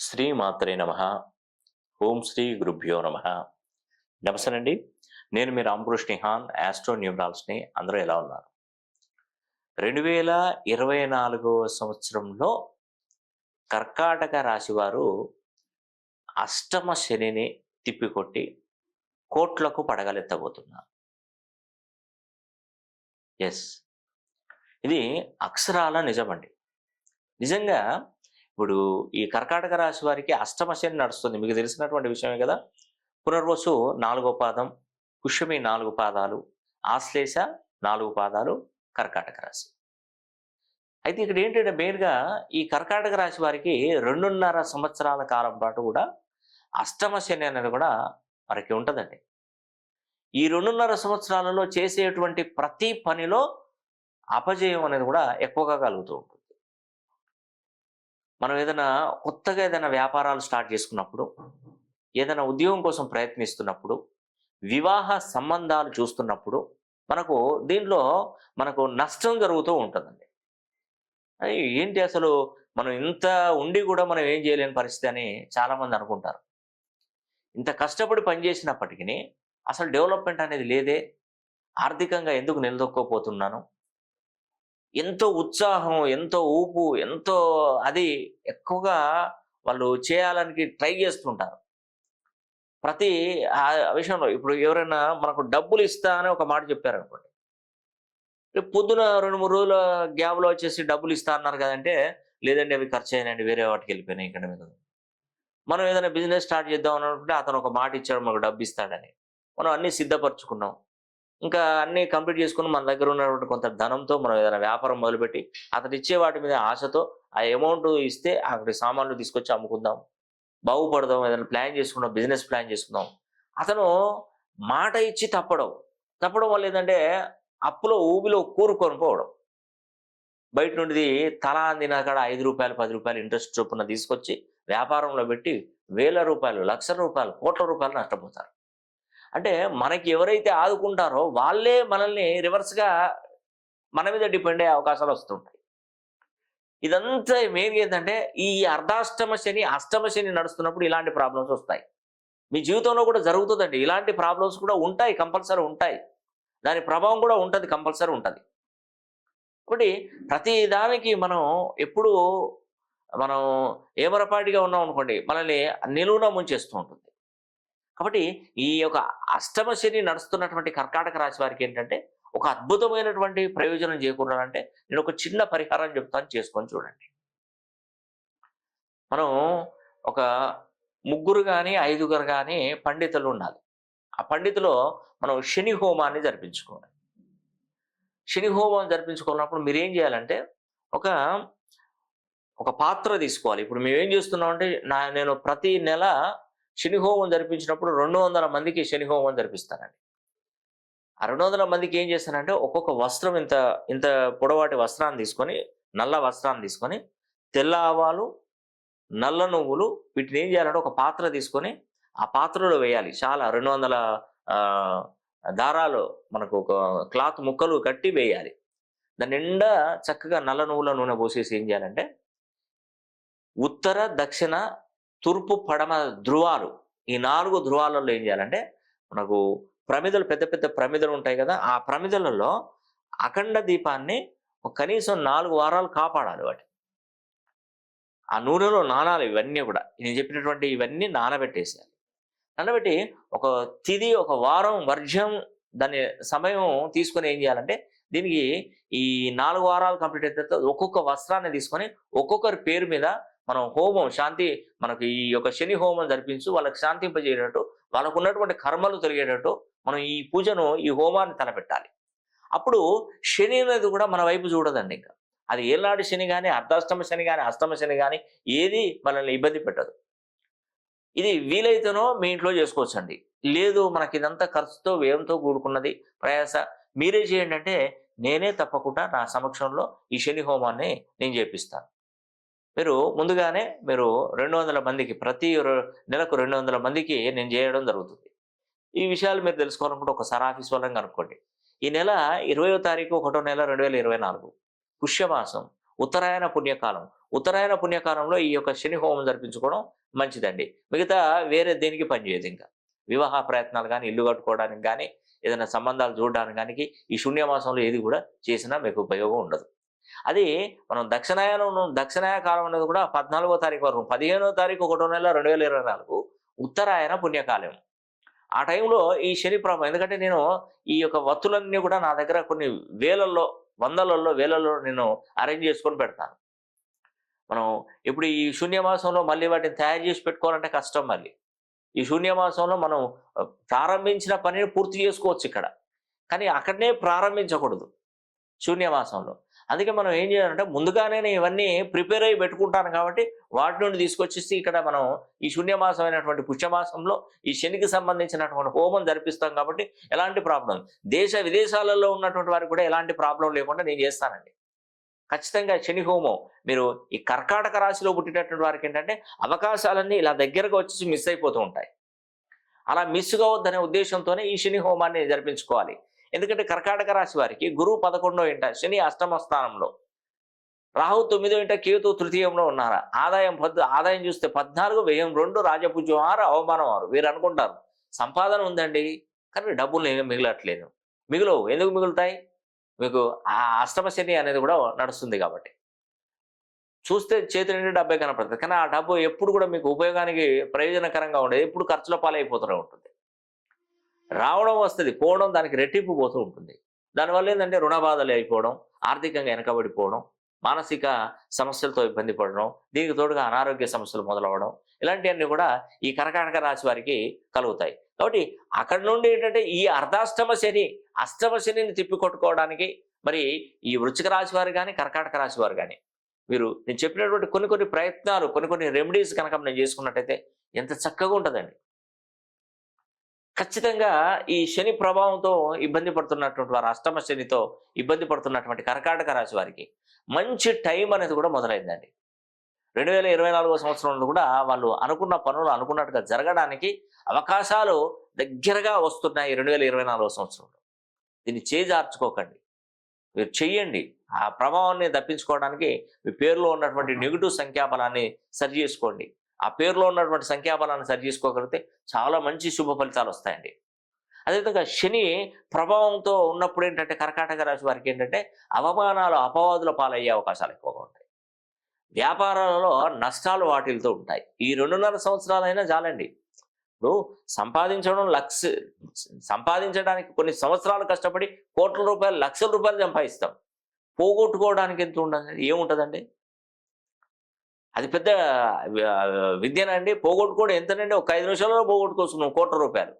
శ్రీమాత్రే నమ. ఓం శ్రీ గురుభ్యో నమ. నమస్తేనండి నేను మీ రామకృష్ణ హాన్ ఆస్ట్రో న్యూమరాల్స్ని అందరూ ఎలా ఉన్నారు? రెండు వేల ఇరవై నాలుగవ సంవత్సరంలో కర్కాటక రాశి వారు అష్టమ శనిని తిప్పికొట్టి కోట్లకు పడగలెత్తబోతున్నారు. ఎస్ ఇది అక్షరాల నిజమండి. నిజంగా ఇప్పుడు ఈ కర్కాటక రాశి వారికి అష్టమ శని నడుస్తుంది. మీకు తెలిసినటువంటి విషయమే కదా? పునర్వసు నాలుగో పాదం పుష్యమి నాలుగు పాదాలు ఆశ్లేష నాలుగు పాదాలు కర్కాటక రాశి. అయితే ఇక్కడ ఏంటంటే మెయిన్గా ఈ కర్కాటక రాశి వారికి రెండున్నర సంవత్సరాల కాలం పాటు కూడా అష్టమ శని అనేది కూడా వారికి ఉంటుందండి. ఈ రెండున్నర సంవత్సరాలలో చేసేటువంటి ప్రతి పనిలో అపజయం అనేది కూడా ఎక్కువగా కలుగుతూ ఉంటుంది. మనం ఏదైనా కొత్తగా ఏదైనా వ్యాపారాలు స్టార్ట్ చేసుకున్నప్పుడు ఏదైనా ఉద్యోగం కోసం ప్రయత్నిస్తున్నప్పుడు వివాహ సంబంధాలు చూస్తున్నప్పుడు మనకు దీంట్లో మనకు నష్టం జరుగుతూ ఉంటుందండి. ఏంటి అసలు మనం ఇంత ఉండి కూడా మనం ఏం చేయలేని పరిస్థితి అని చాలామంది అనుకుంటారు. ఇంత కష్టపడి పనిచేసినప్పటికీ అసలు డెవలప్మెంట్ అనేది లేదే. ఆర్థికంగా ఎందుకు నిలదొక్కోపోతున్నాను ఎంతో ఉత్సాహం ఎంతో ఊపు ఎంతో అది ఎక్కువగా వాళ్ళు చేయాలని ట్రై చేస్తుంటారు. ప్రతి ఆ విషయంలో ఇప్పుడు ఎవరైనా మనకు డబ్బులు ఇస్తా అని ఒక మాట చెప్పారనుకోండి. రేపు పొద్దున రెండు మూడు రోజుల గ్యాప్లో వచ్చేసి డబ్బులు ఇస్తా అన్నారు కదంటే లేదండి అవి ఖర్చు అయినండి వేరే వాటికి వెళ్ళిపోయినాయి ఇక్కడ మీద. మనం ఏదైనా బిజినెస్ స్టార్ట్ చేద్దాం అని అనుకుంటే అతను ఒక మాట ఇచ్చాడు మనకు డబ్బు ఇస్తాడని. మనం అన్నీ సిద్ధపరచుకున్నాం. ఇంకా అన్నీ కంప్లీట్ చేసుకుని మన దగ్గర ఉన్నటువంటి కొంత ధనంతో మనం ఏదైనా వ్యాపారం మొదలుపెట్టి అతను ఇచ్చే వాటి మీద ఆశతో ఆ అమౌంట్ ఇస్తే అక్కడి సామాన్లు తీసుకొచ్చి అమ్ముకుందాం. బాగుపడదాం ఏదైనా ప్లాన్ చేసుకుందాం బిజినెస్ ప్లాన్ చేసుకుందాం. అతను మాట ఇచ్చి తప్పడం. తప్పడం వల్ల ఏంటంటే అప్పులో ఊబిలో కూరుకొని పోవడం. బయట నుండి తలా అందిన కాడ ఐదు రూపాయలు పది రూపాయలు ఇంట్రెస్ట్ చొప్పున తీసుకొచ్చి వ్యాపారంలో పెట్టి వేల రూపాయలు లక్షల రూపాయలు కోట్ల రూపాయలు నష్టపోతారు. అంటే మనకి ఎవరైతే ఆదుకుంటారో వాళ్ళే మనల్ని రివర్స్గా మన మీద డిపెండ్ అయ్యే అవకాశాలు వస్తుంటాయి. ఇదంతా మెయిన్ ఏంటంటే ఈ అర్ధాష్టమ శని అష్టమ శని నడుస్తున్నప్పుడు ఇలాంటి ప్రాబ్లమ్స్ వస్తాయి. మీ జీవితంలో కూడా జరుగుతుందండి. ఇలాంటి ప్రాబ్లమ్స్ కూడా ఉంటాయి కంపల్సరీ ఉంటాయి. దాని ప్రభావం కూడా ఉంటుంది కంపల్సరీ ఉంటుంది. కాబట్టి ప్రతి దానికి మనం ఎప్పుడు మనం ఏమరపాటిగా ఉన్నాం అనుకోండి మనల్ని నిలువున ముంచేస్తూ ఉంటుంది. కాబట్టి ఈ యొక్క అష్టమ శని నడుస్తున్నటువంటి కర్కాటక రాశి వారికి ఏంటంటే ఒక అద్భుతమైనటువంటి ప్రయోజనం చేకూరాలంటే నేను ఒక చిన్న పరిహారం చెప్తాను చేసుకొని చూడండి. మనం ఒక ముగ్గురు కానీ ఐదుగురు కానీ పండితులు ఉండాలి. ఆ పండితులో మనం శని హోమాన్ని జరిపించుకోవాలి. శని హోమం జరిపించుకున్నప్పుడు మీరు ఏం చేయాలంటే ఒక ఒక పాత్ర తీసుకోవాలి. ఇప్పుడు మేము ఏం చేస్తున్నామంటే నా నేను ప్రతి నెల శని హోమం జరిపించినప్పుడు రెండు వందల మందికి శని హోమం జరిపిస్తానండి ఆ రెండు వందల మందికి ఏం చేస్తానంటే ఒక్కొక్క వస్త్రం ఇంత ఇంత పొడవాటి వస్త్రాన్ని తీసుకొని నల్ల వస్త్రాన్ని తీసుకొని తెల్ల ఆవాలు నల్ల నువ్వులు వీటిని ఏం చేయాలంటే ఒక పాత్ర తీసుకొని ఆ పాత్రలో వేయాలి. చాలా రెండు వందల దారాలు మనకు ఒక క్లాత్ ముక్కలు కట్టి వేయాలి. దాని నిండా చక్కగా నల్ల నువ్వుల నూనె పోసేసి ఏం చేయాలంటే ఉత్తర దక్షిణ తూర్పు పడమ ధృవాలు ఈ నాలుగు ధృవాలలో ఏం చేయాలంటే మనకు ప్రమిదలు పెద్ద పెద్ద ప్రమిదలు ఉంటాయి కదా ఆ ప్రమిదలలో అఖండ దీపాన్ని కనీసం నాలుగు వారాలు కాపాడాలి వాటి ఆ నూనెలో నానాలి ఇవన్నీ కూడా. నేను చెప్పినటువంటి ఇవన్నీ నానబెట్టేసేయాలి. నానబెట్టి ఒక తిది ఒక వారం వర్జం దాని సమయం తీసుకొని ఏం చేయాలంటే దీనికి ఈ నాలుగు వారాలు కంప్లీట్ అయిన తర్వాత ఒక్కొక్క వస్త్రాన్ని తీసుకొని ఒక్కొక్కరి పేరు మీద మనం హోమం శాంతి మనకు ఈ యొక్క శని హోమం జరిపించు వాళ్ళకి శాంతింపజేయటట్టు వాళ్ళకు ఉన్నటువంటి కర్మలు తొలగేటట్టు మనం ఈ పూజను ఈ హోమాన్ని తలపెట్టాలి. అప్పుడు శని అనేది కూడా మన వైపు చూడదండి ఇంకా. అది ఏనాడు శని కానీ అర్ధాష్టమ శని కానీ అష్టమ శని కానీ ఏది మనల్ని ఇబ్బంది పెట్టదు. ఇది వీలైతేనో మీ ఇంట్లో చేసుకోవచ్చండి. లేదు మనకి ఇదంతా ఖర్చుతో వ్యయంతో కూడుకున్నది ప్రయాస. మీరే చేయండి అంటే నేనే తప్పకుండా నా సమక్షంలో ఈ శని హోమాన్ని నేను చేపిస్తాను. మీరు ముందుగానే మీరు రెండు వందల మందికి ప్రతి నెలకు రెండు వందల మందికి నేను చేయడం జరుగుతుంది. ఈ విషయాలు మీరు తెలుసుకోవాలనుకుంటే ఒకసారి ఆఫీస్ వాళ్ళని కనుక్కోండి. ఈ నెల ఇరవయో తారీఖు ఒకటో నెల రెండు వేల ఇరవై నాలుగు పుష్యమాసం ఉత్తరాయణ పుణ్యకాలం. ఉత్తరాయణ పుణ్యకాలంలో ఈ యొక్క శని హోమం జరిపించుకోవడం మంచిదండి. మిగతా వేరే దేనికి పనిచేయదు ఇంకా. వివాహ ప్రయత్నాలు కానీ ఇల్లు కట్టుకోవడానికి కానీ ఏదైనా సంబంధాలు చూడడానికి కానీ ఈ శూన్యమాసంలో ఏది కూడా చేసినా మీకు ఉపయోగం ఉండదు. అది మనం దక్షిణాయనం దక్షిణాయ కాలం అనేది కూడా పద్నాలుగో తారీఖు వరకు పదిహేనో తారీఖు ఒకటో నెల రెండు వేల ఇరవై నాలుగు ఉత్తరాయణ పుణ్యకాలం. ఆ టైంలో ఈ శని ప్రభావం ఎందుకంటే నేను ఈ యొక్క వత్తులన్నీ కూడా నా దగ్గర కొన్ని వేలల్లో వందలలో వేలల్లో నేను అరేంజ్ చేసుకొని పెడతాను. మనం ఇప్పుడు ఈ శూన్యమాసంలో మళ్ళీ వాటిని తయారు చేసి పెట్టుకోవాలంటే కష్టం మళ్ళీ. ఈ శూన్యమాసంలో మనం ప్రారంభించిన పనిని పూర్తి చేసుకోవచ్చు ఇక్కడ. కానీ అక్కడనే ప్రారంభించకూడదు. శూన్యమాసంలో. అందుకే మనం ఏం చేయాలంటే ముందుగానే నేను ఇవన్నీ ప్రిపేర్ అయ్యి పెట్టుకుంటాను కాబట్టి వాటి నుండి తీసుకొచ్చేసి ఇక్కడ మనం ఈ శూన్యమాసం అయినటువంటి పుష్యమాసంలో ఈ శనికి సంబంధించినటువంటి హోమం జరిపిస్తాం కాబట్టి ఎలాంటి ప్రాబ్లం దేశ విదేశాలలో ఉన్నటువంటి వారికి కూడా ఎలాంటి ప్రాబ్లం లేకుండా నేను చేస్తానండి. ఖచ్చితంగా శని హోమం మీరు ఈ కర్కాటక రాశిలో పుట్టినటువంటి వారికి ఏంటంటే అవకాశాలన్నీ ఇలా దగ్గరకు వచ్చేసి మిస్ అయిపోతూ ఉంటాయి. అలా మిస్ కావద్దనే ఉద్దేశంతోనే ఈ శని హోమాన్ని జరిపించుకోవాలి. ఎందుకంటే కర్కాటక రాశి వారికి గురువు పదకొండో ఇంట శని అష్టమ స్థానంలో. రాహు తొమ్మిదో ఇంట కేతు తృతీయంలో ఉన్నారు? ఆదాయం పద్దు ఆదాయం చూస్తే పద్నాలుగు వ్యయం రెండు రాజపూజ్యం ఆరు అవమానం ఆరు. వీరు అనుకుంటారు సంపాదన ఉందండి కానీ డబ్బులు ఏమీ మిగలట్లేదు. మిగులవు. ఎందుకు మిగులుతాయి? మీకు ఆ అష్టమ శని అనేది కూడా నడుస్తుంది కాబట్టి. చూస్తే చేతి నుండి డబ్బే కనపడుతుంది. కానీ ఆ డబ్బు ఎప్పుడు కూడా మీకు ఉపయోగానికి ప్రయోజనకరంగా ఉండేది. ఎప్పుడు ఖర్చుల పాలైపోతూనే ఉంటుంది. రావడం వస్తుంది పోవడం దానికి రెట్టింపు పోతూ ఉంటుంది. దానివల్ల ఏంటంటే రుణ బాధలు అయిపోవడం ఆర్థికంగా వెనకబడిపోవడం మానసిక సమస్యలతో ఇబ్బంది పడడం దీనికి తోడుగా అనారోగ్య సమస్యలు మొదలవడం ఇలాంటివన్నీ కూడా ఈ కర్కాటక రాశి వారికి కలుగుతాయి. కాబట్టి అక్కడ నుండి ఏంటంటే ఈ అర్ధాష్టమ శని అష్టమ శనిని తిప్పికొట్టుకోవడానికి మరి ఈ వృచ్చిక రాశి వారు కానీ కర్కాటక రాశి వారు కానీ మీరు నేను చెప్పినటువంటి కొన్ని కొన్ని ప్రయత్నాలు కొన్ని కొన్ని రెమెడీస్ కనుక నేను చేసుకున్నట్టయితే ఎంత చక్కగా ఉంటుందండి. ఖచ్చితంగా ఈ శని ప్రభావంతో ఇబ్బంది పడుతున్నటువంటి వారు అష్టమ శనితో ఇబ్బంది పడుతున్నటువంటి కర్కాటక రాశి వారికి మంచి టైం అనేది కూడా మొదలైందండి. రెండు వేల ఇరవై నాలుగో సంవత్సరంలో కూడా వాళ్ళు అనుకున్న పనులు అనుకున్నట్టుగా జరగడానికి అవకాశాలు దగ్గరగా వస్తున్నాయి రెండు వేల ఇరవై నాలుగో సంవత్సరంలో. దీన్ని చేజార్చుకోకండి. మీరు చెయ్యండి. ఆ ప్రభావాన్ని తప్పించుకోవడానికి మీ పేరులో ఉన్నటువంటి నెగిటివ్ సంఖ్యాబలాన్ని సరి చేసుకోండి ఆ పేరులో ఉన్నటువంటి సంఖ్యాబలాన్ని సరి చేసుకోగలిగితే చాలా మంచి శుభ ఫలితాలు వస్తాయండి. అదేవిధంగా శని ప్రభావంతో ఉన్నప్పుడు ఏంటంటే కర్కాటక రాశి వారికి ఏంటంటే అవమానాలు అపవాదుల పాలయ్యే అవకాశాలు ఎక్కువగా ఉంటాయి. వ్యాపారాలలో నష్టాలు వాటిల్తో ఉంటాయి. ఈ రెండున్నర సంవత్సరాలైనా చాలండి. ఇప్పుడు సంపాదించడం లక్ష సంపాదించడానికి కొన్ని సంవత్సరాలు కష్టపడి కోట్ల రూపాయలు లక్షల రూపాయలు సంపాదిస్తాం. పోగొట్టుకోవడానికి ఎంత ఉండదు ఏముంటుందండి? అది పెద్ద విద్యనండి. పోగొట్టుకోవడం ఎంతనండి? ఒక ఐదు నిమిషాల్లో పోగొట్టుకోవచ్చు నువ్వు కోట్ల రూపాయలు.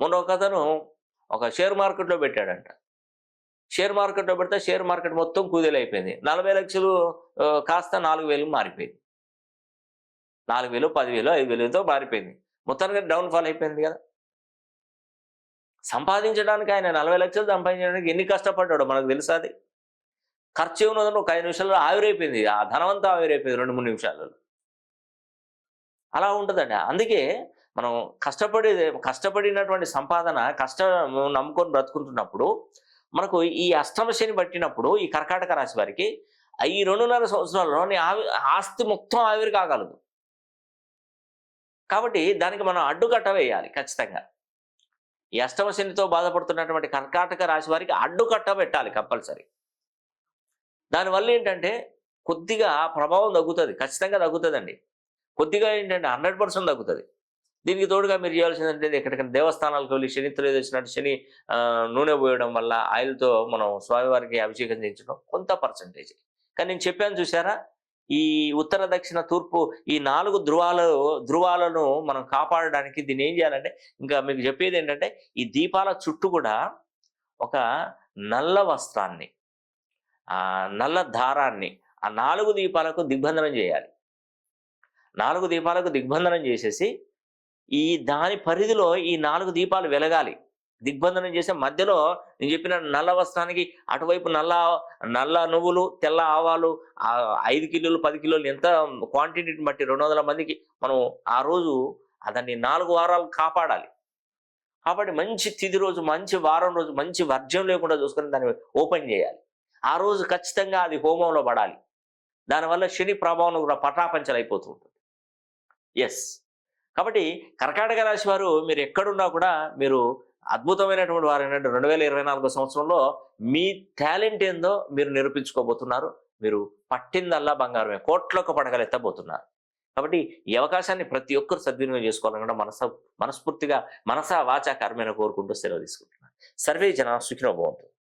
మొన్న ఒక అతను ఒక షేర్ మార్కెట్లో పెట్టాడంట. షేర్ మార్కెట్లో పెడితే షేర్ మార్కెట్ మొత్తం కుదేలైపోయింది. నలభై లక్షలు కాస్త నాలుగు వేలు మారిపోయింది. నాలుగు వేలు పదివేలు ఐదు వేలతో మారిపోయింది. మొత్తానికి డౌన్ ఫాల్ అయిపోయింది కదా. సంపాదించడానికి ఆయన నలభై లక్షలు సంపాదించడానికి ఎన్ని కష్టపడ్డాడో మనకు తెలుసు అది? ఖర్చు ఏమున్నదని ఒక ఐదు నిమిషాల్లో ఆవిరైపోయింది. ఆ ధనవంతా ఆవిరైపోయింది రెండు మూడు నిమిషాలలో. అలా ఉంటుందండి. అందుకే మనం కష్టపడి కష్టపడినటువంటి సంపాదన కష్టం నమ్ముకొని బ్రతుకుంటున్నప్పుడు మనకు ఈ అష్టమశని పట్టినప్పుడు ఈ కర్కాటక రాశి వారికి ఈ రెండున్నర సంవత్సరాల్లో ఆవి ఆస్తి మొత్తం ఆవిరి కాగలదు. కాబట్టి దానికి మనం అడ్డుకట్ట వేయాలి ఖచ్చితంగా. ఈ అష్టమశనితో బాధపడుతున్నటువంటి కర్కాటక రాశి వారికి అడ్డుకట్ట పెట్టాలి కంపల్సరీ. దానివల్ల ఏంటంటే కొద్దిగా ప్రభావం తగ్గుతుంది ఖచ్చితంగా తగ్గుతుందండి. కొద్దిగా ఏంటంటే హండ్రెడ్ పర్సెంట్ తగ్గుతుంది. దీనికి తోడుగా మీరు చేయాల్సిందంటే ఎక్కడికైనా దేవస్థానాలకు వెళ్ళి శని తెలియదొచ్చినట్టు శని నూనె పోయడం వల్ల ఆయిల్తో మనం స్వామివారికి అభిషేకం చేయించడం కొంత పర్సంటేజ్. కానీ నేను చెప్పాను చూసారా ఈ ఉత్తర దక్షిణ తూర్పు ఈ నాలుగు ధృవాలు ధృవాలను మనం కాపాడడానికి దీన్ని ఏం చేయాలంటే ఇంకా మీకు చెప్పేది ఏంటంటే ఈ దీపాల చుట్టూ కూడా ఒక నల్ల వస్త్రాన్ని ఆ నల్ల దారాన్ని ఆ నాలుగు దీపాలకు దిగ్బంధనం చేయాలి. నాలుగు దీపాలకు దిగ్బంధనం చేసేసి ఈ దాని పరిధిలో ఈ నాలుగు దీపాలు వెలగాలి. దిగ్బంధనం చేసే మధ్యలో నేను చెప్పిన నల్ల వస్త్రానికి అటువైపు నల్ల నల్ల నువ్వులు తెల్ల ఆవాలు ఐదు కిలోలు పది కిలోలు ఎంత క్వాంటిటీని బట్టి రెండు మందికి మనం ఆ రోజు దాన్ని నాలుగు వారాలు కాపాడాలి. కాబట్టి మంచి తిది రోజు మంచి వారం రోజు మంచి వర్జ్యం లేకుండా చూసుకొని దాన్ని ఓపెన్ చేయాలి. ఆ రోజు ఖచ్చితంగా అది హోమంలో పడాలి. దానివల్ల శని ప్రభావం కూడా పటాపంచలైపోతూ ఉంటుంది ఎస్ కాబట్టి కర్కాటక రాశి వారు మీరు ఎక్కడున్నా కూడా మీరు అద్భుతమైనటువంటి వారు ఏంటంటే రెండు వేల ఇరవై నాలుగో సంవత్సరంలో మీ టాలెంట్ ఏందో మీరు నిరూపించుకోబోతున్నారు. మీరు పట్టిందల్లా బంగారమే. కోట్లకు పడగలెత్తబోతున్నారు. కాబట్టి ఈ అవకాశాన్ని ప్రతి ఒక్కరు సద్వినియోగం చేసుకోవాలని కూడా మనస మనస్ఫూర్తిగా మనసా వాచా కర్మైన కోరుకుంటూ సెలవు తీసుకుంటున్నారు సర్వే జన సుఖినో బాగుంటుంది